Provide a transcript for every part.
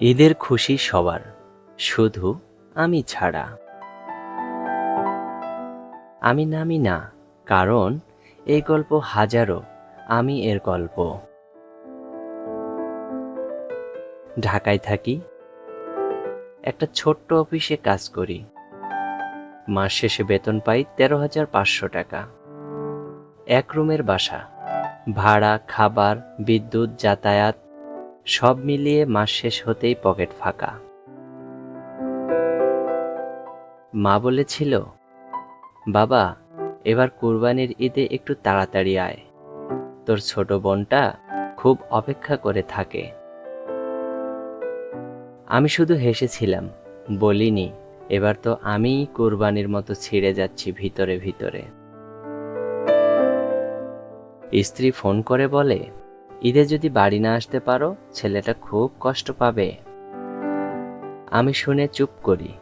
ঈদের খুশি সবার, শুধু আমি ছাড়া। আমি নামি না, কারণ এই গল্প হাজারো, আমি এর গল্প। ঢাকায় থাকি, একটা ছোট্ট অফিসে কাজ করি। মাস শেষে বেতন পাই তেরো হাজার পাঁচশো টাকা। এক রুমের বাসা, ভাড়া, খাবার, বিদ্যুৎ, যাতায়াত সব মিলিয়ে মাস শেষ হতেই পকেট ফাঁকা। মা বলেছিল, বাবা, এবার কুরবানির ঈদে একটু তাড়াতাড়ি আয়। তোর ছোট বোনটা খুব অপেক্ষা করে থাকে। আমি শুধু হেসেছিলাম, বলিনি, এবার তো আমিই কুরবানির মতো ছিঁড়ে যাচ্ছি ভিতরে ভিতরে। স্ত্রী ফোন করে বলে ঈদে যদি বাড়ি না আসতে পারো, ছেলেটা খুব কষ্ট পাবে। আমি শুনে চুপ করি,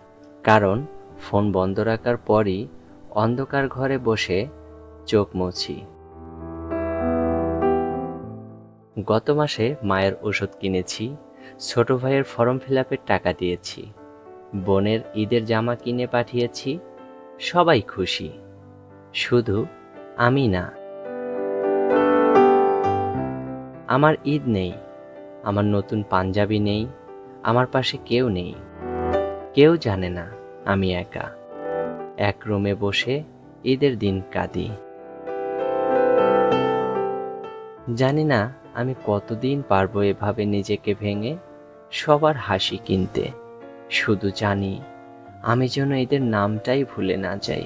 কারণ ফোন বন্ধ রাখার পরই অন্ধকার ঘরে বসে চোখ মুছি। গত মাসে মায়ের ওষুধ কিনেছি, ছোট ভাইয়ের ফর্ম ফিল টাকা দিয়েছি, বোনের ঈদের জামা কিনে পাঠিয়েছি, সবাই খুশি। শুধু আমি না আমার ঈদ নেই, আমার নতুন পাঞ্জাবি নেই, আমার পাশে কেউ নেই। কেউ জানে না আমি একা, এক রুমে বসে ঈদের দিন কাঁদি। জানি না আমি কতদিন পারব এভাবে নিজেকে ভেঙে সবার হাসি কিনতে। শুধু জানি আমি যেন এদের নামটাই ভুলে না যাই।